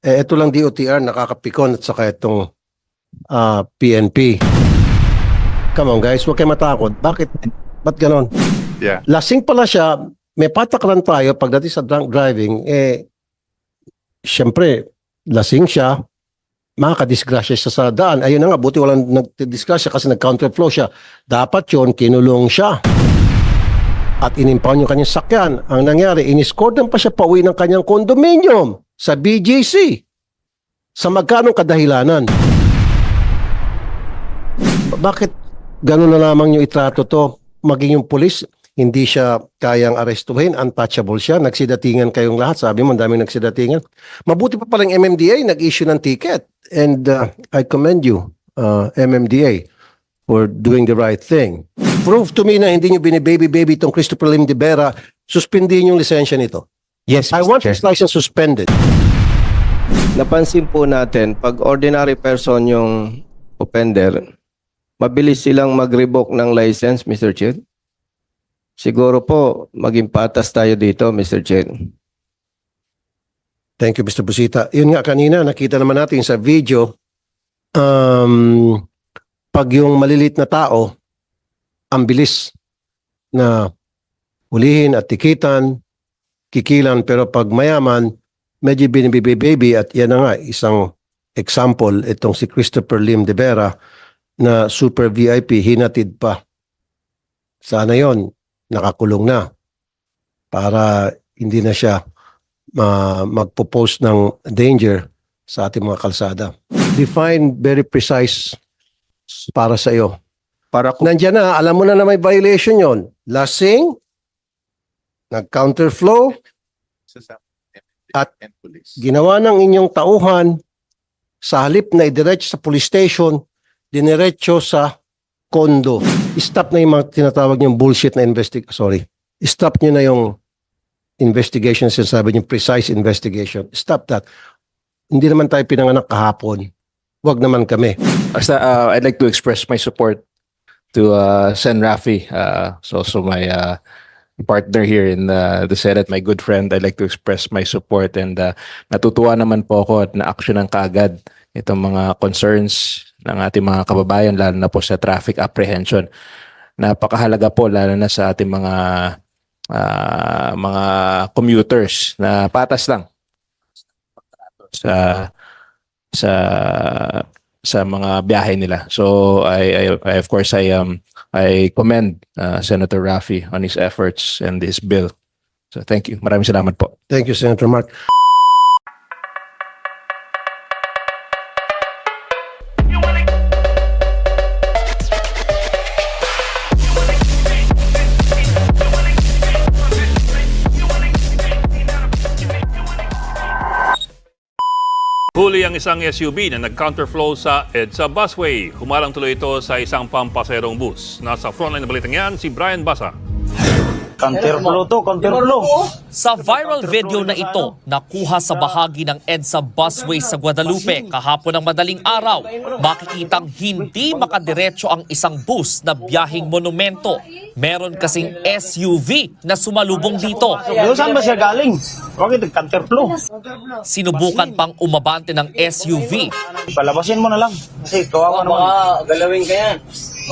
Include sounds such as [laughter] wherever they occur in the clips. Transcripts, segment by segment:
Eh, ito lang DOTR, nakakapikon at saka itong ah, PNP. Come on guys, huwag kayo matakot. Bakit? Ba't ganon? Yeah. Lasing pala siya, may patakaran tayo pagdating sa drunk driving, eh, syempre, lasing siya, makakadisgrasya siya sa daan. Ayun na nga, buti walang nagdisgrasya kasi nag-counterflow siya. Dapat yon kinulong siya. At inimpound yung kanyang sakyan. Ang nangyari, iniscordan pa siya pauwi ng kanyang condominium sa BGC. Sa magkanong kadahilanan? Ba- Bakit ganun na lamang yung itrato to? Maging yung pulis, hindi siya kayang arestuhin, untouchable siya, nagsidatingan kayong lahat. Sabi mo, daming nagsidatingan. Mabuti pa palang MMDA, nag-issue ng ticket. And uh, I commend you, uh, MMDA, for doing the right thing. Prove to me na hindi nyo binibaby-baby itong Christopher Lim de Vera, suspendin yung lisensya nito. Yes, I Mr. want Chair. this license suspended. Napansin po natin, pag ordinary person yung offender, mabilis silang mag-revoke ng license, Mr. Chair. Siguro po, maging patas tayo dito, Mr. Chair. Thank you, Mr. Busita. Yun nga kanina, nakita naman natin sa video, um, pag yung malilit na tao, ang bilis na hulihin at tikitan, kikilan, pero pag mayaman, medyo binibibi-baby at yan na nga, isang example, itong si Christopher Lim de Vera na super VIP, hinatid pa. Sana yon nakakulong na para hindi na siya ma magpo-post ng danger sa ating mga kalsada. Define very precise para sa iyo. Para kung Nandiyan na, alam mo na na may violation yon. Lasing, nag-counterflow, At- ginawa ng inyong tauhan, sa halip na idiretso sa police station, diniretso sa kondo. Stop na yung mga tinatawag niyong bullshit na investig... Sorry. Stop niyo na yung investigation, sinasabi niyo precise investigation. Stop that. Hindi naman tayo pinanganak kahapon. Huwag naman kami. Basta, uh, I'd like to express my support to uh, Sen Rafi, uh, so also my uh, partner here in uh, the Senate, my good friend. I'd like to express my support and uh, natutuwa naman po ako at na-action ng kaagad itong mga concerns ng ating mga kababayan, lalo na po sa traffic apprehension. Napakahalaga po, lalo na sa ating mga ah, mga commuters na patas lang sa sa sa mga biyahe nila. So I, I, I of course I um I commend uh, Senator Rafi on his efforts and this bill. So thank you. Maraming salamat po. Thank you, Senator Mark. Huli ang isang SUV na nag-counterflow sa EDSA busway. Humarang tuloy ito sa isang pampaserong bus. Nasa frontline na balitang yan, si Brian Basa. Counterflow to, counterflow. Sa viral video na ito, nakuha sa bahagi ng EDSA busway sa Guadalupe kahapon ng madaling araw, makikitang hindi makadiretso ang isang bus na biyaheng monumento. Meron kasing SUV na sumalubong dito. Saan ba siya galing? Bakit nag-counterflow? Sinubukan pang umabante ng SUV Palabasin mo na lang. Kasi kawawa naman. galawin ka yan.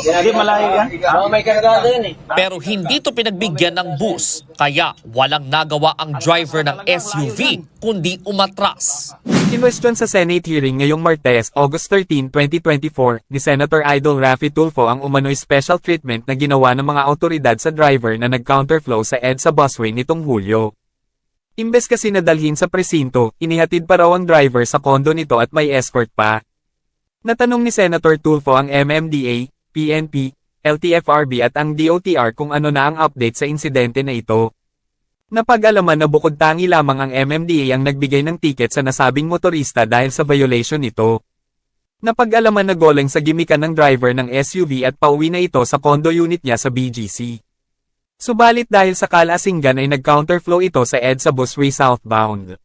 Hindi malayo yan. Baka may kargado yan eh. pero hindi to pinagbigyan ng bus kaya walang nagawa ang driver ng SUV kundi umatras. Kinwestiyon sa Senate hearing ngayong Martes, August 13, 2024, ni Senator Idol Raffy Tulfo ang umano'y special treatment na ginawa ng mga autoridad sa driver na nag-counterflow sa EDSA busway nitong Hulyo. Imbes kasi nadalhin sa presinto, inihatid pa raw ang driver sa kondo nito at may escort pa. Natanong ni Senator Tulfo ang MMDA, PNP, LTFRB at ang DOTR kung ano na ang update sa insidente na ito. Napag-alaman na bukod tangi lamang ang MMDA ang nagbigay ng ticket sa nasabing motorista dahil sa violation nito. Napag-alaman na goleng sa gimikan ng driver ng SUV at pauwi na ito sa condo unit niya sa BGC. Subalit dahil sa kalasinggan ay nag-counterflow ito sa EDSA busway southbound.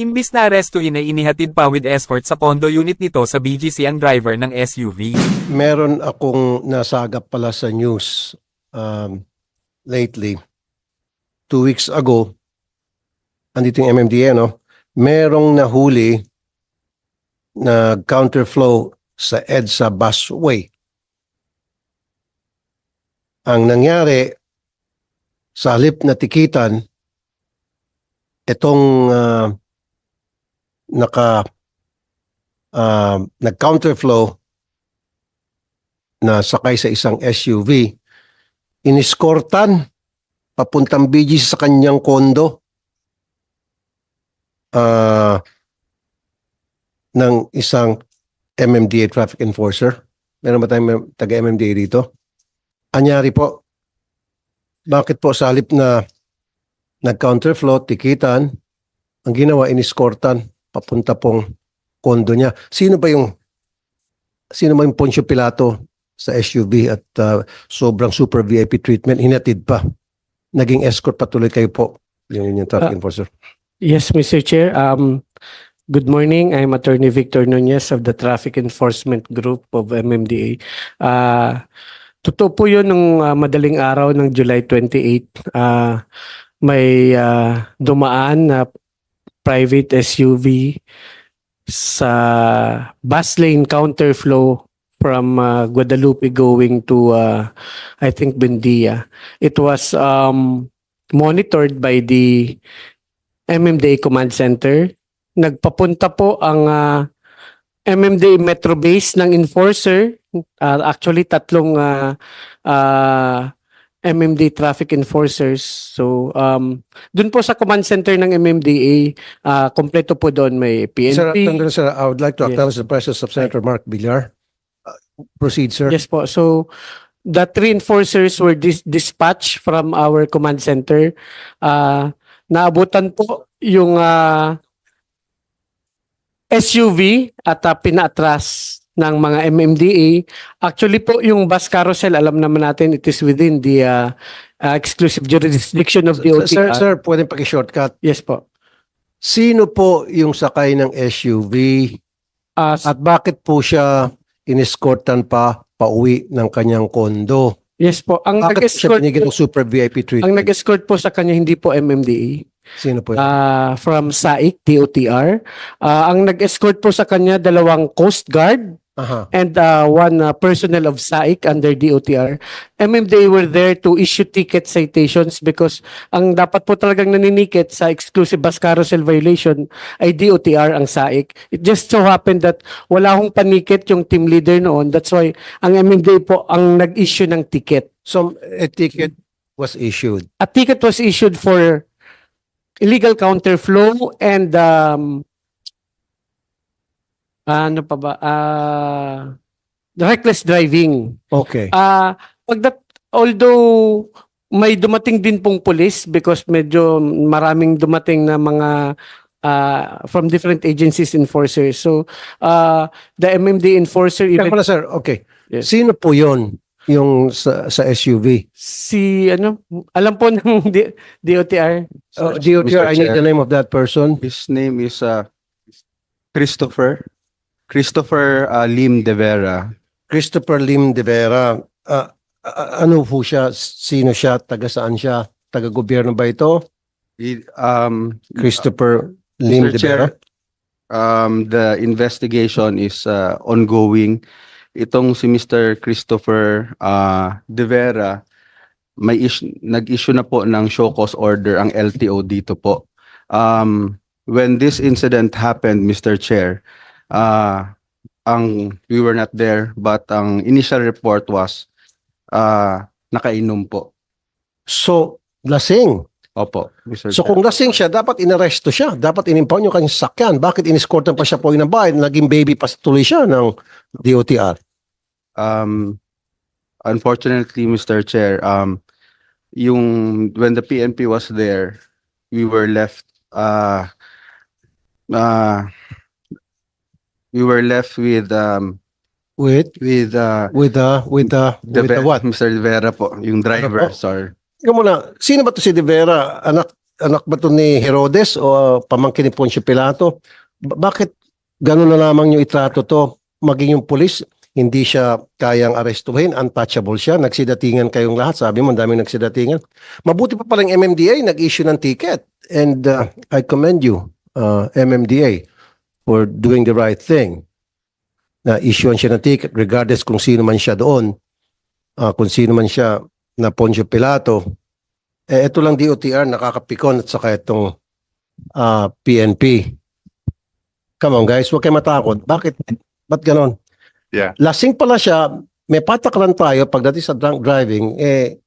Imbis na arestuin ay pa with escort sa condo unit nito sa BGC ang driver ng SUV. Meron akong nasagap pala sa news um, lately. Two weeks ago, andito yung MMDA, no? merong nahuli na counterflow sa EDSA busway. Ang nangyari, sa halip na tikitan, itong ah, naka ah, nag-counterflow na sakay sa isang SUV, iniskortan papuntang BGC sa kanyang kondo ah, ng isang MMDA traffic enforcer. Meron ba tayong taga-MMDA dito? Anyari po, bakit po sa halip na nag-counterflow, tikitan, ang ginawa, iniskortan, papunta pong kondo niya. Sino ba yung, sino ba yung Poncio Pilato sa SUV at uh, sobrang super VIP treatment, hinatid pa. Naging escort patuloy kayo po, yung inyong traffic Ah, enforcer. Yes, Mr. Chair. Um, good morning. I'm Attorney Victor Nunez of the Traffic Enforcement Group of MMDA. Uh, totoo po yun nung uh, madaling araw ng July 28. Uh, may uh, dumaan na private SUV sa bus lane counterflow from uh, Guadalupe going to uh, I think Bendia. It was um, monitored by the MMDA Command Center. Nagpapunta po ang ah, MMDA Metro Base ng enforcer. Ah, actually, tatlong ah, ah, MMDA traffic enforcers. So, um, dun po sa command center ng MMDA, ah, kompleto po doon may Sir, PNP. Tandun, sir, I would like to Yes. acknowledge the presence of Senator Mark Villar. Uh, Proceed, sir. Yes po. So, the three enforcers were dis- dispatched from our command center. Ah, naabutan po yung ah, SUV at uh, pinaatras ng mga MMDA. Actually po, yung bus carousel, alam naman natin, it is within the ah, ah, exclusive jurisdiction of the Sir, OTR. sir, pwedeng paki-shortcut. Yes po. Sino po yung sakay ng SUV Ah, at bakit po siya iniskortan pa pauwi ng kanyang kondo? yes po. Ang Bakit siya nag-escort binigyan po, ng super VIP ang treatment? nag-escort po sa kanya hindi po MMDA. Sino po yun? ah from SAIC, DOTR. Ah, ang nag-escort po sa kanya dalawang Coast Guard Aha. and uh, one uh, personnel of SAIC under DOTR. MMDA were there to issue ticket citations because ang dapat po talagang naninikit sa exclusive bus carousel violation ay DOTR ang SAIC. It just so happened that wala hong panikit yung team leader noon. That's why ang MMDA po ang nag-issue ng ticket. So, a ticket was issued. A ticket was issued for illegal counterflow and um, ano pa ba? Ah, reckless driving. Okay. Ah, pagdat although may dumating din pong police because medyo maraming dumating na mga ah, from different agencies enforcers. So, ah, the MMD enforcer Kaya even pala, sir, okay. Yes. Sino po yon yung sa, sa SUV? si ano, alam po [laughs] ng D- DOTR. Uh, DOTR, I need Chair. the name of that person. His name is uh, Christopher. Christopher uh, Lim De Vera. Christopher Lim de Vera. Ah, ano po siya? Sino siya? Taga saan siya? Taga gobyerno ba ito? He, um, Christopher Lim Mr. de Chair, Vera? um, the investigation is uh, ongoing. Itong si Mr. Christopher uh, De Vera, may is- nag-issue na po ng show cause order ang LTO dito po. Um, when this incident happened, Mr. Chair, uh, ang we were not there but ang initial report was uh, nakainom po. So, lasing. Opo, Mr. So kung lasing siya, dapat inaresto siya. Dapat inimpound yung kanyang sakyan. Bakit iniskortan pa siya po ng bahay? Naging baby pa tuloy siya ng DOTR. um unfortunately Mr. Chair um yung when the PNP was there we were left uh uh we were left with um With, with uh with the, with the, with the what? Mr. De Vera po yung driver Ano po? sorry Ikaw muna, sino ba to si De Vera? Anak, anak ba to ni Herodes o uh, pamangkin ni Poncio Pilato? Ba- bakit gano'n na lamang yung itrato to? Maging yung pulis, hindi siya kayang arestuhin, untouchable siya, nagsidatingan kayong lahat. Sabi mo, ang daming nagsidatingan. Mabuti pa palang MMDA, nag-issue ng ticket. And uh, I commend you, uh, MMDA for doing the right thing. Na issuean siya ng ticket regardless kung sino man siya doon, uh, kung sino man siya na Poncio Pilato. Eh, ito lang DOTR nakakapikon at saka itong uh, PNP. Come on guys, huwag kayo matakot. Bakit? Ba't ganon? Yeah. Lasing pala siya, may patakaran tayo pagdating sa drunk driving, eh,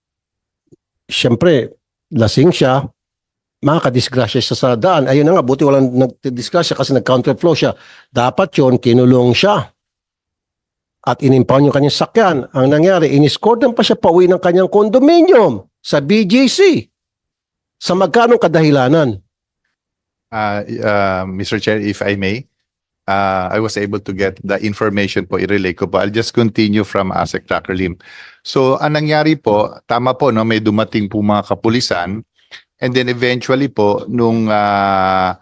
syempre, lasing siya, makakadisgrasya siya sa daan. Ayun na nga, buti walang nagdisgrasya kasi nag-counterflow siya. Dapat yon kinulong siya. At inimpound yung kanyang sakyan. Ang nangyari, iniscordan pa siya pauwi ng kanyang condominium sa BGC. Sa magkano kadahilanan? Uh, uh, Mr. Chair, if I may, uh, I was able to get the information po, i-relay ko po. I'll just continue from ASEC Tracker Lim. So, ang nangyari po, tama po, no, may dumating po mga kapulisan and then eventually po, nung uh,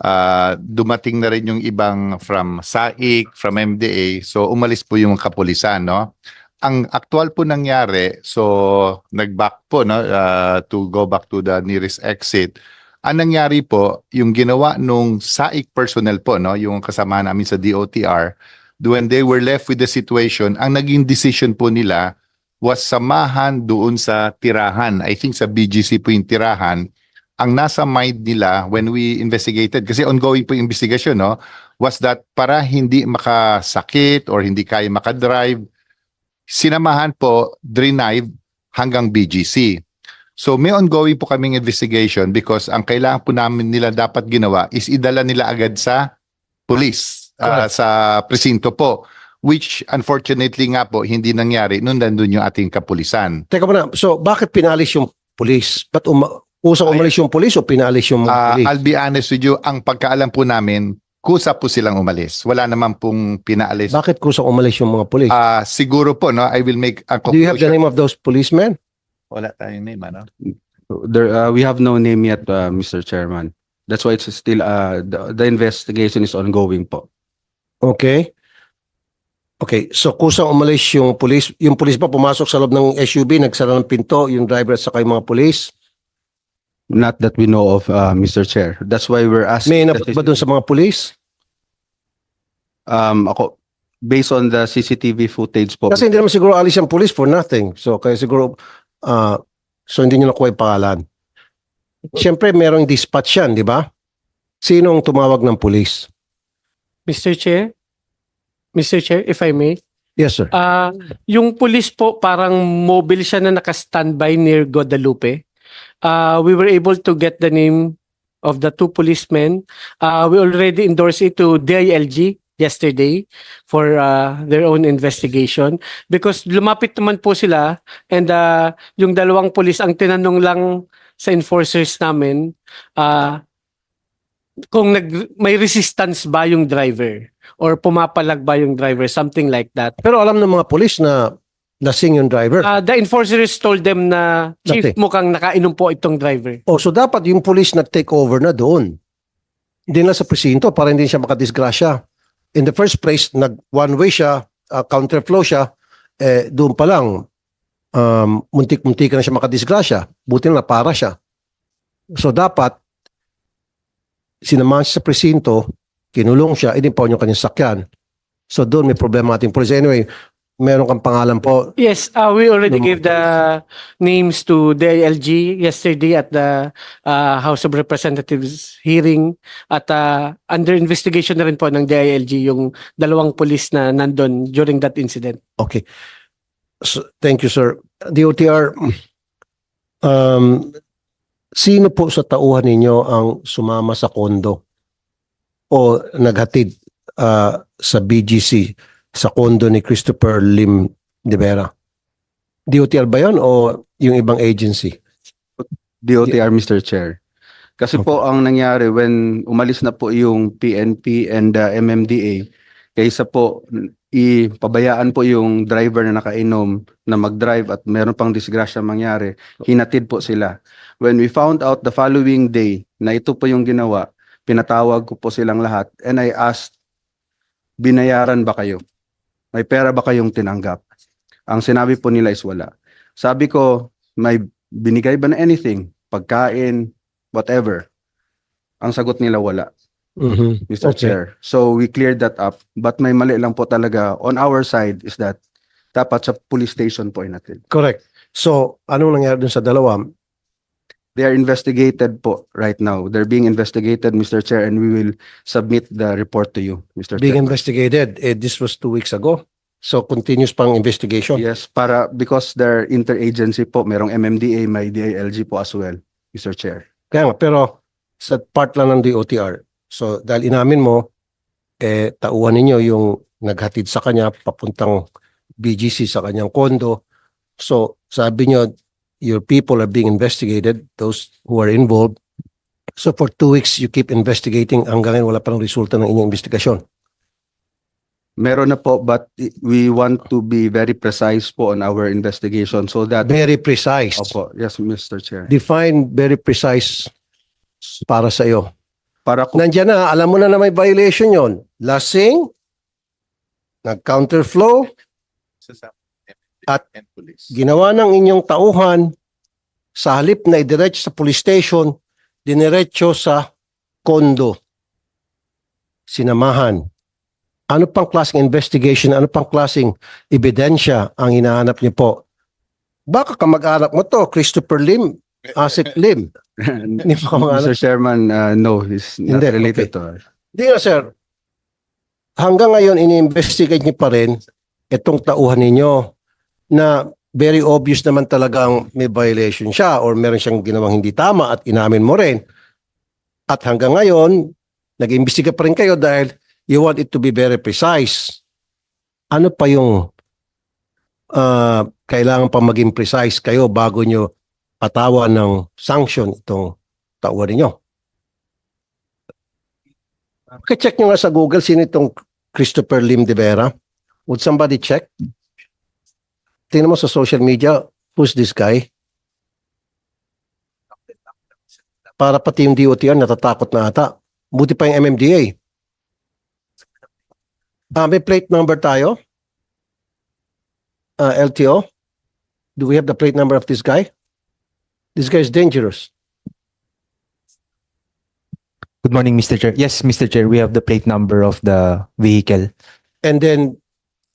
uh, dumating na rin yung ibang from SAIC, from MDA, so umalis po yung kapulisan, no? Ang actual po nangyari, so nag-back po no, uh, to go back to the nearest exit. Ang nangyari po, yung ginawa nung SAIC personnel po, no, yung kasama namin sa DOTR, when they were left with the situation, ang naging decision po nila was samahan doon sa tirahan. I think sa BGC po yung tirahan. Ang nasa mind nila when we investigated, kasi ongoing po yung investigation, no, was that para hindi makasakit or hindi kaya makadrive, sinamahan po, drive hanggang BGC. So may ongoing po kaming investigation because ang kailangan po namin nila dapat ginawa is idala nila agad sa police, ah, sa presinto po. Which unfortunately nga po hindi nangyari nung nandun yung ating kapulisan. Teka muna, so bakit pinalis yung police? Ba't uma- usang umalis yung police o pinalis yung Ah, police? I'll be honest with you, ang pagkaalam po namin, kusa po silang umalis. Wala naman pong pinaalis. Bakit kusang umalis yung mga police? Ah, siguro po, no, I will make a Do you have the conclusion. name of those policemen? Wala tayong name, ano? There, uh, we have no name yet, uh, Mr. Chairman. That's why it's still, uh, the, the investigation is ongoing po. Okay. Okay, so kusang umalis yung police. Yung police ba pumasok sa loob ng SUV, nagsara ng pinto, yung driver at saka yung mga police? Not that we know of, uh, Mr. Chair. That's why we're May asking. inabot ba dun sa mga police? Um, ako, based on the CCTV footage po. Kasi hindi naman siguro alis yung police for nothing. So kaya siguro, ah, so hindi nyo nakuha yung pangalan. Siyempre, merong dispatch yan, di ba? Sinong tumawag ng police? Mr. Chair? Mr. Chair, if I may. Yes, sir. Ah, yung police po parang mobile siya na naka-standby near Guadalupe. Ah, we were able to get the name of the two policemen. Ah, we already endorsed it to DILG yesterday for ah, their own investigation because lumapit naman po sila and ah, yung dalawang police ang tinanong lang sa enforcers namin ah, kung nag, may resistance ba yung driver or pumapalag ba yung driver, something like that. Pero alam ng mga police na lasing yung driver. Uh, the enforcers told them na, Chief, Dati. mukhang nakainom po itong driver. Oh, so dapat yung police nag-take over na doon. Hindi na sa presinto para hindi siya makadisgrasya. In the first place, nag one way siya, uh, counterflow siya, eh doon pa lang um, muntik-muntik na siya makadisgrasya. Buti na para siya. So dapat sinamahan siya sa presinto, kinulong siya, inimpound yung kanyang sakyan. So doon may problema ating police. Anyway, meron kang pangalan po. Yes, uh, we already Nung- gave the names to the LG yesterday at the uh, House of Representatives hearing at uh, under investigation na rin po ng DILG yung dalawang police na nandun during that incident. Okay. So, thank you, sir. DOTR, um, sino po sa tauhan ninyo ang sumama sa kondo o naghatid ah, sa BGC sa kondo ni Christopher Lim de Vera? DOTR ba yun o yung ibang agency? DOTR, Mr. Chair. Kasi po ang nangyari when umalis na po yung PNP and uh, MMDA, kaysa po ipabayaan po yung driver na nakainom na mag-drive at meron pang disgrasya mangyari, hinatid po sila. When we found out the following day na ito po yung ginawa, pinatawag ko po silang lahat and I asked, binayaran ba kayo? May pera ba kayong tinanggap? Ang sinabi po nila is wala. Sabi ko, may binigay ba na anything? Pagkain, whatever. Ang sagot nila wala. Mhm. Mr. Okay. Chair. So we cleared that up. But may mali lang po talaga on our side is that dapat sa police station po natin. Correct. So, anong nangyari dun sa dalawa? They are investigated po right now. They're being investigated, Mr. Chair, and we will submit the report to you, Mr. Being Chair. investigated. Eh, this was two weeks ago. So, continuous pang investigation. Yes, para because they're interagency po, merong MMDA, may DILG po as well, Mr. Chair. Kaya nga, pero sa part lang ng DOTR. So, dahil inamin mo, eh, tauhan ninyo yung naghatid sa kanya papuntang BGC sa kanyang kondo. So, sabi nyo, your people are being investigated, those who are involved. So, for two weeks, you keep investigating hanggang ngayon wala pa ng resulta ng inyong investigasyon. Meron na po, but we want to be very precise po on our investigation so that, Very precise. opo, yes, Mr. Chair. Define very precise para sa iyo. Para kung Nandiyan na, alam mo na na may violation yon. Lasing, nag-counterflow, At ginawa ng inyong tauhan sa halip na idiretso sa police station, diniretso sa kondo. Sinamahan. Ano pang klaseng investigation, ano pang klaseng ebidensya ang hinahanap niyo po? Baka kamag-anak mo to, Christopher Lim, Asik Lim. [laughs] Hindi kamag-anak. Mr. Chairman, uh, no, he's not Hindi, related okay. to us. Hindi nga, sir. Hanggang ngayon, ini-investigate niyo pa rin itong tauhan ninyo na very obvious naman talagang may violation siya or meron siyang ginawang hindi tama at inamin mo rin. At hanggang ngayon, nag-imbestiga pa rin kayo dahil you want it to be very precise. Ano pa yung ah, kailangan pa maging precise kayo bago nyo patawan ng sanction itong tauhan ninyo? Check nyo nga sa Google sino itong Christopher Lim de Vera. Would somebody check? Tingnan mo sa social media, who's this guy? Para pati yung DOTR natatakot na ata. Buti pa yung MMDA. Ah, may plate number tayo? Ah, LTO? Do we have the plate number of this guy? This guy is dangerous. Good morning, Mr. Chair. Yes, Mr. Chair, we have the plate number of the vehicle. And then,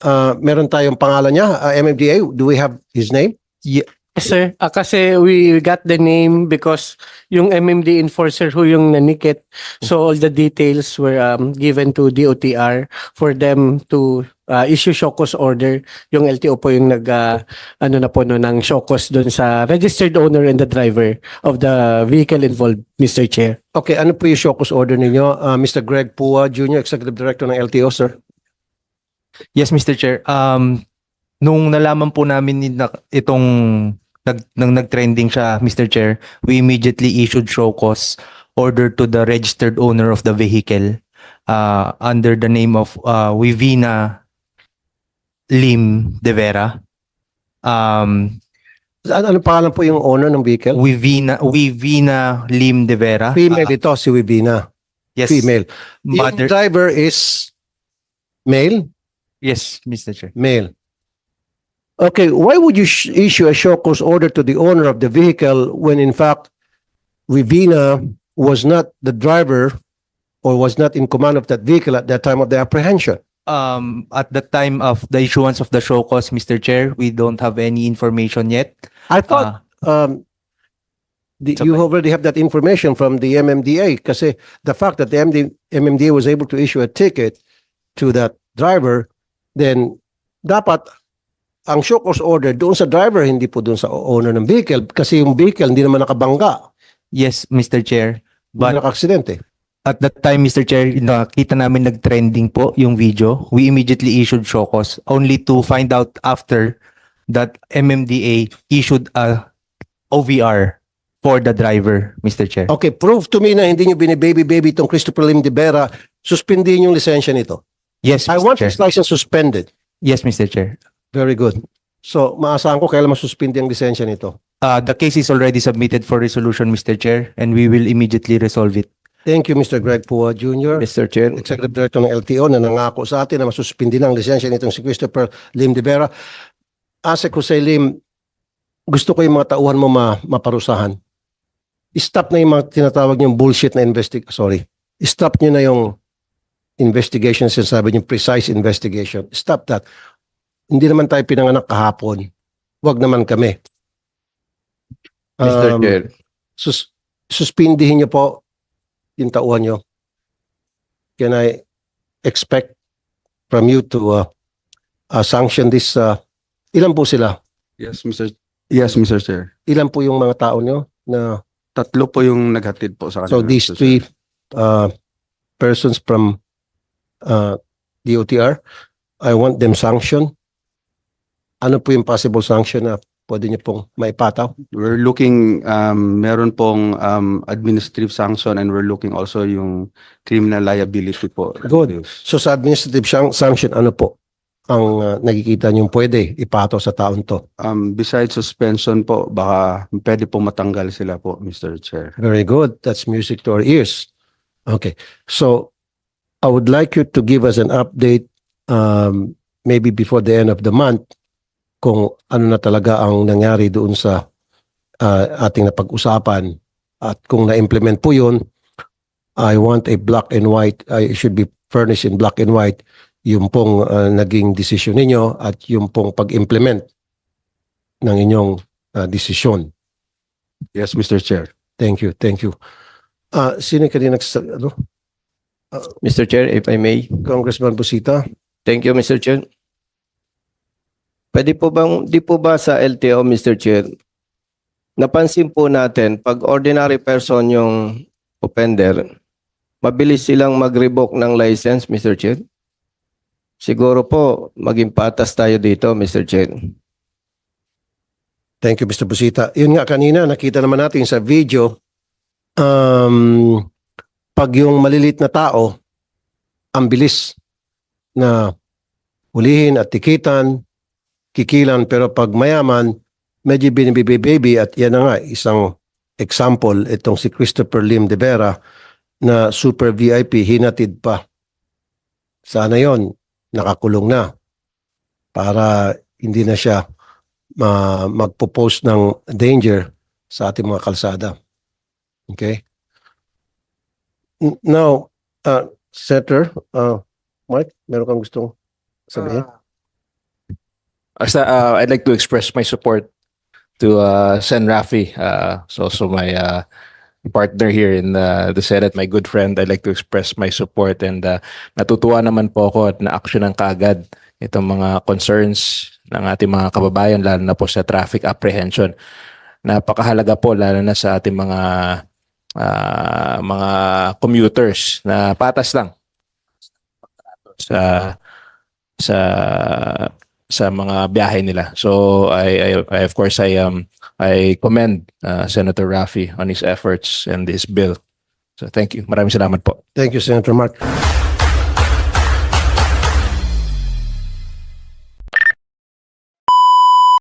uh, meron tayong pangalan niya, uh, MMDA. Do we have his name? Yes, sir. Ah, kasi we got the name because yung MMD enforcer who yung nanikit. So all the details were um, given to DOTR for them to uh, issue cause order. Yung LTO po yung nag uh, ano na po no ng cause doon sa registered owner and the driver of the vehicle involved, Mr. Chair. Okay, ano po yung cause order ninyo? Uh, Mr. Greg Pua Jr., Executive Director ng LTO, sir. Yes, Mr. Chair. Um, nung nalaman po namin ni- na, itong nag, nang nag-trending siya, Mr. Chair, we immediately issued show cause order to the registered owner of the vehicle uh, under the name of uh, Wivina Lim De Vera. Um, Ano, ano pangalan po yung owner ng vehicle? Wivina, Wivina Lim De Vera. Female Uh, ito, si Wibina. yes, Female. Yung Mother, driver is male? Yes, Mr. Chair. Male. Okay, why would you sh- issue a show cause order to the owner of the vehicle when in fact Wibina was not the driver or was not in command of that vehicle at that time of the apprehension? Um, at the time of the issuance of the show cause, Mr. Chair, we don't have any information yet. I thought Uh, um, the, It's you okay. already have that information from the MMDA kasi the fact that the MD, MMDA was able to issue a ticket to that driver, then dapat ang show cause order doon sa driver, hindi po doon sa owner ng vehicle kasi yung vehicle hindi naman nakabangga, yes, Mr. Chair. But naka-aksidente. at that time, Mr. Chair, nakita namin nag-trending po yung video. We immediately issued show cause only to find out after that MMDA issued a OVR for the driver, Mr. Chair. Okay, prove to me na hindi nyo binibaby-baby itong Christopher Lim de Vera, suspindihin yung lisensya nito. Yes, I Mr. want Chair. this license suspended. Yes, Mr. Chair. Very good. So, maasahan ko kailan masuspindi ang lisensya nito. Uh, the case is already submitted for resolution, Mr. Chair, and we will immediately resolve it. Thank you, Mr. Greg Pua Jr. Mr. Chair, Executive Director ng LTO na nangako sa atin na masuspindi ng lisensya nitong si Christopher Lim de Vera. Asek Jose Lim, gusto ko yung mga tauhan mo ma maparusahan. Stop na yung mga tinatawag niyong bullshit na investig... Sorry. stop nyo na yung investigation, sinasabi yung precise investigation. Stop that. Hindi naman tayo pinanganak kahapon. Huwag naman kami. Mr. Um, Chair. sus suspindihin niyo po yung tauhan niyo. Can I expect from you to uh, uh, sanction this? Uh, ilan po sila? Yes, Mr. Yes, Mr. Chair. Ilan po yung mga tao niyo na Tatlo po yung naghatid po sa kanila. so these Mr. three uh, persons from uh, DOTR, I want them sanctioned. Ano po yung possible sanction na pwede niyo pong maipataw? We're looking, um, meron pong um, administrative sanction and we're looking also yung criminal liability po. Good. So sa administrative san- sanction, ano po ang uh, nakikita niyong pwede ipataw sa taon to? Um, besides suspension po, baka pwede po matanggal sila po, Mr. Chair. Very good. That's music to our ears. Okay. So I would like you to give us an update um, maybe before the end of the month kung ano na talaga ang nangyari doon sa uh, ating napag-usapan at kung na-implement po yun, I want a black and white, I should be furnished in black and white yung pong uh, naging desisyon ninyo at yung pong pag-implement ng inyong uh, desisyon. Yes, Mr. Chair. Thank you, thank you. Ah, sino kanina nagsa- ano? Mr. Chair, if I may. Congressman Busita? Thank you, Mr. Chair. Pwede po bang, di po ba sa LTO, Mr. Chair, napansin po natin, pag ordinary person yung offender, mabilis silang mag-revoke ng license, Mr. Chair? Siguro po, maging patas tayo dito, Mr. Chair. Thank you, Mr. Busita. Yun nga kanina, nakita naman natin sa video, um, pag yung malilit na tao, ang bilis na hulihin at tikitan, kikilan, pero pag mayaman, medyo binibibi-baby at yan na nga, isang example, itong si Christopher Lim de Vera na super VIP, hinatid pa. Sana yon nakakulong na para hindi na siya ma magpo-post ng danger sa ating mga kalsada. Okay? Now, uh, Senator, uh, Mike, meron kang gustong sabihin? Basta, uh, I'd like to express my support to uh, Sen. Rafi, uh, so also my uh, partner here in uh, the Senate, my good friend. I'd like to express my support and uh, natutuwa naman po ako at na-action ng kaagad itong mga concerns ng ating mga kababayan, lalo na po sa traffic apprehension. Napakahalaga po, lalo na sa ating mga ah, mga commuters na patas lang sa sa sa mga biyahe nila. So I, I, I of course I um I commend uh, Senator Rafi on his efforts and this bill. So thank you. Maraming salamat po. Thank you, Senator Mark.